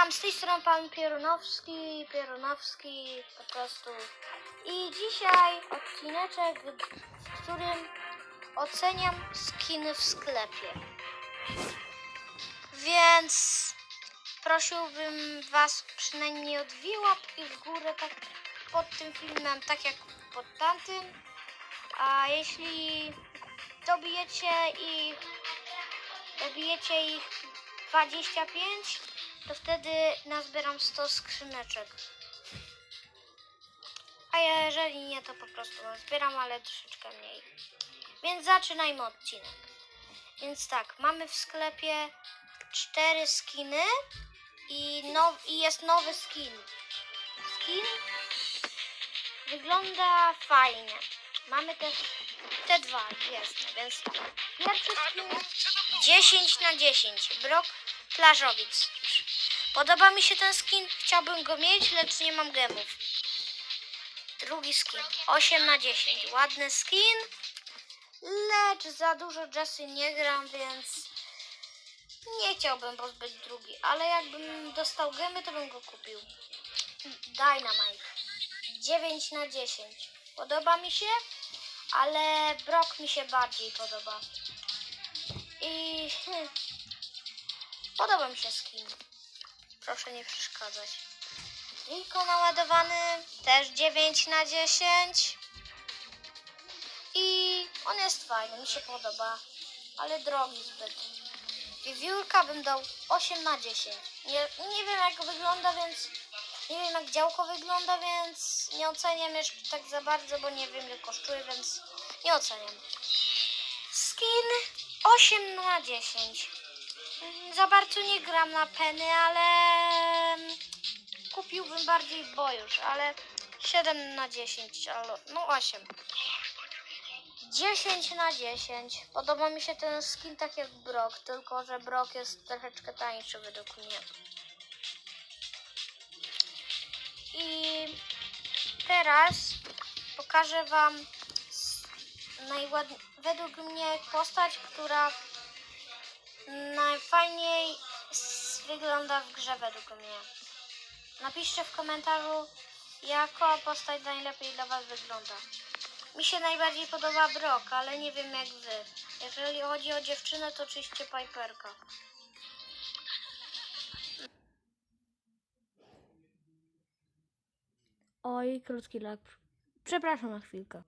Witam, z tej strony pan Pierunowski, Pierunowski po prostu. I dzisiaj odcineczek, w którym oceniam skiny w sklepie. Więc prosiłbym was przynajmniej o dwie łapki w górę tak pod tym filmem, tak jak pod tamtym. A jeśli dobijecie i dobijecie ich 25, to wtedy nazbieram 100 skrzyneczek. A jeżeli nie, to po prostu nazbieram, ale troszeczkę mniej. Więc zaczynajmy odcinek. Więc tak, mamy w sklepie cztery skiny i, now, i jest nowy skin. Skin wygląda fajnie. Mamy też te dwa gwiezdne, więc tak. Pierwszy skin 10 na 10. Brok plażowic. Podoba mi się ten skin, chciałbym go mieć, lecz nie mam gemów. Drugi skin 8 na 10. Ładny skin, lecz za dużo Jessy nie gram, więc nie chciałbym pozbyć drugi, ale jakbym dostał gemy, to bym go kupił. Dynamite 9 na 10. Podoba mi się, ale Brock mi się bardziej podoba. I podoba mi się skin. Proszę nie przeszkadzać. Rico naładowany też 9 na 10. I on jest fajny, mi się podoba, ale drogi zbyt. Wiewiórka bym dał 8 na 10. Nie, nie wiem jak wygląda, więc nie wiem jak działko wygląda, więc nie oceniam jeszcze tak za bardzo, bo nie wiem ile kosztuje, więc nie oceniam. Skin 8 na 10. Mm, Za bardzo nie gram na peny, ale mm, kupiłbym bardziej bojusz, ale 7 na 10, albo no 8. 10 na 10. Podoba mi się ten skin tak jak Brock, tylko że Brock jest troszeczkę tańszy według mnie. I teraz pokażę Wam najładniej, według mnie postać, która najfajniej wygląda w grze według mnie. Napiszcie w komentarzu, jaka postać najlepiej dla Was wygląda. Mi się najbardziej podoba Brock, ale nie wiem jak Wy. Jeżeli chodzi o dziewczynę, to oczywiście Piperka. Oj, krótki lag. Przepraszam na chwilkę.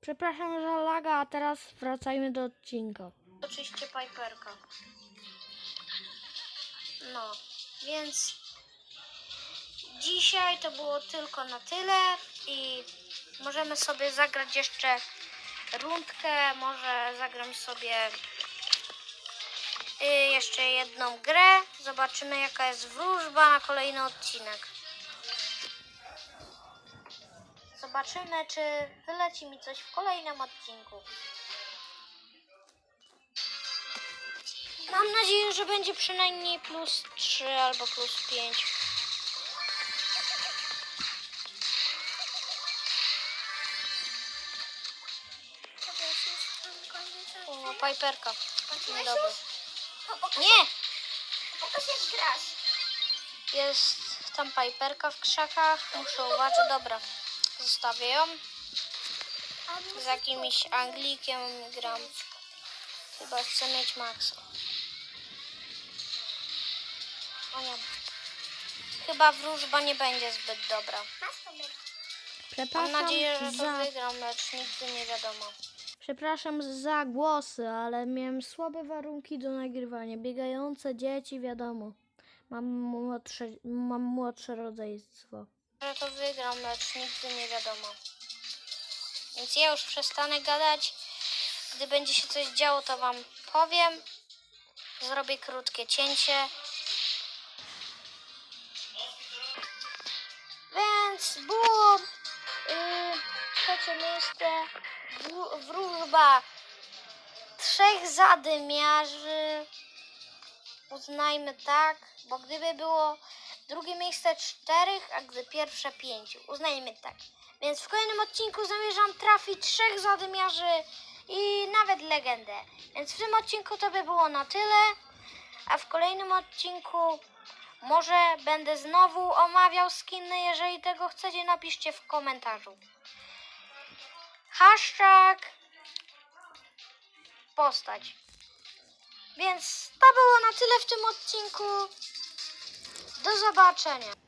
Przepraszam za laga, a teraz wracajmy do odcinka. Oczywiście Piperka. No, więc dzisiaj to było tylko na tyle i możemy sobie zagrać jeszcze rundkę, może zagram sobie y, jeszcze jedną grę. Zobaczymy jaka jest wróżba na kolejny odcinek. Zobaczymy, czy wyleci mi coś w kolejnym odcinku. Mam nadzieję, że będzie przynajmniej plus 3 albo plus 5. O, Piperka. Dzień dobry. Nie! Pokaż jak grasz. Jest tam Piperka w krzakach. Muszę uważać. Dobra. Zostawię ją. Z jakimś Anglikiem gram. Chyba chcę mieć Maxa. O nie. Chyba wróżba nie będzie zbyt dobra. Być. Mam Przepraszam nadzieję, że to za... wygram, lecz nigdy nie wiadomo. Przepraszam za głosy, ale miałem słabe warunki do nagrywania. Biegające dzieci, wiadomo. Mam młodsze, mam młodsze rodzeństwo. Że to wygram, lecz nigdy nie wiadomo. Więc ja już przestanę gadać. Gdy będzie się coś działo, to wam powiem. Zrobię krótkie cięcie. Więc było yy, trzecie miejsce. Wró- Wróżba trzech zadymiarzy. Uznajmy tak, bo gdyby było drugie miejsce czterech, a gdy pierwsze pięciu. Uznajmy tak. Więc w kolejnym odcinku zamierzam trafić trzech zadymiarzy i nawet legendę. Więc w tym odcinku to by było na tyle, a w kolejnym odcinku Może będę znowu omawiał skiny, jeżeli tego chcecie, napiszcie w komentarzu. Hashtag postać. Więc to było na tyle w tym odcinku. Do zobaczenia.